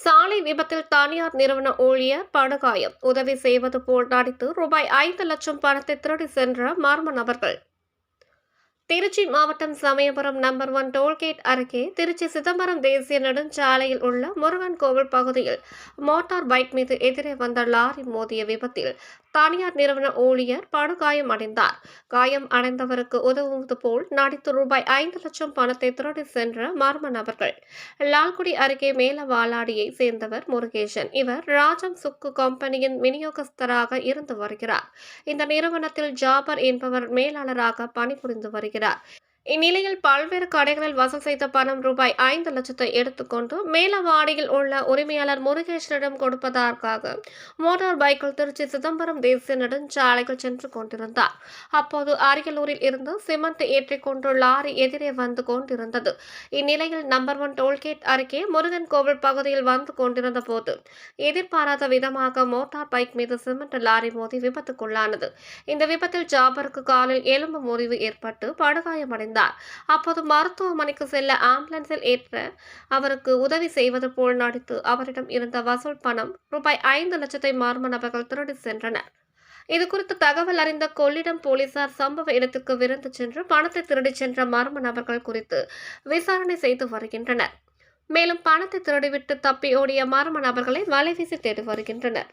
சாலை விபத்தில் தனியார் நிறுவன ஊழியர் படுகாயம். உதவி செய்வது போல் நடித்து ரூபாய் ஐந்து லட்சம் பணத்தை திருடி சென்ற மர்ம நபர்கள். திருச்சி மாவட்டம் சமயபுரம் நம்பர் ஒன் டோல்கேட் அருகே திருச்சி சிதம்பரம் தேசிய நெடுஞ்சாலையில் உள்ள முருகன் கோவில் பகுதியில் மோட்டார் பைக் மீது எதிரே வந்த லாரி மோதிய விபத்தில் தனியார் நிறுவன ஊழியர் படுகாயம் அடைந்தார். காயம் அடைந்தவருக்கு உதவுவது போல் நடித்து ரூபாய் ஐந்து லட்சம் பணத்தை திருடி சென்ற மர்ம நபர்கள். லால்குடி அருகே மேலவாலாடியை சேர்ந்தவர் முருகேசன். இவர் ராஜம் சுக்கு கம்பெனியின் விநியோகஸ்தராக இருந்து வருகிறார். இந்த நிறுவனத்தில் ஜாபர் என்பவர் மேலாளராக பணிபுரிந்து வருகிறார். இந்நிலையில் பல்வேறு கடைகளில் வசூல் செய்த பணம் ரூபாய் ஐந்து லட்சத்தை எடுத்துக்கொண்டு மேலவாடியில் உள்ள உரிமையாளர் முருகேஸ்வரிடம் கொடுப்பதற்காக மோட்டார் பைக்கில் திருச்சி சிதம்பரம் தேசிய நெடுஞ்சாலைகள் சென்று கொண்டிருந்தார். அப்போது அரியலூரில் இருந்து சிமெண்ட் ஏற்றிக்கொண்டு லாரி எதிரே வந்து கொண்டிருந்தது. இந்நிலையில் நம்பர் ஒன் டோல்கேட் அருகே முருகன் கோவில் பகுதியில் வந்து கொண்டிருந்த போது எதிர்பாராத விதமாக மோட்டார் பைக் மீது சிமெண்ட் லாரி மோதி விபத்துக்குள்ளானது. இந்த விபத்தில் ஜாபருக்கு காலில் எலும்பு முறிவு ஏற்பட்டு படுகாயமடைந்தது படுகாயமடைந்தார் அப்போது மருத்துவமனைக்கு செல்ல ஆம்புலன்ஸில் ஏற்ற அவருக்கு உதவி செய்வது போல் நடித்து அவரிடம் இருந்த வசூல் பணம் ரூபாய் ஐந்து லட்சத்தை மர்ம நபர்கள் திருடி சென்றனர். இது குறித்து தகவல் அறிந்த கொள்ளிடம் போலீசார் சம்பவ இடத்துக்கு விருந்து சென்று பணத்தை திருடிச் சென்ற மர்ம நபர்கள் குறித்து விசாரணை செய்து வருகின்றனர். மேலும் பணத்தை திருடிவிட்டு தப்பி ஓடிய மர்ம நபர்களை வலைவீசி தேடி வருகின்றனர்.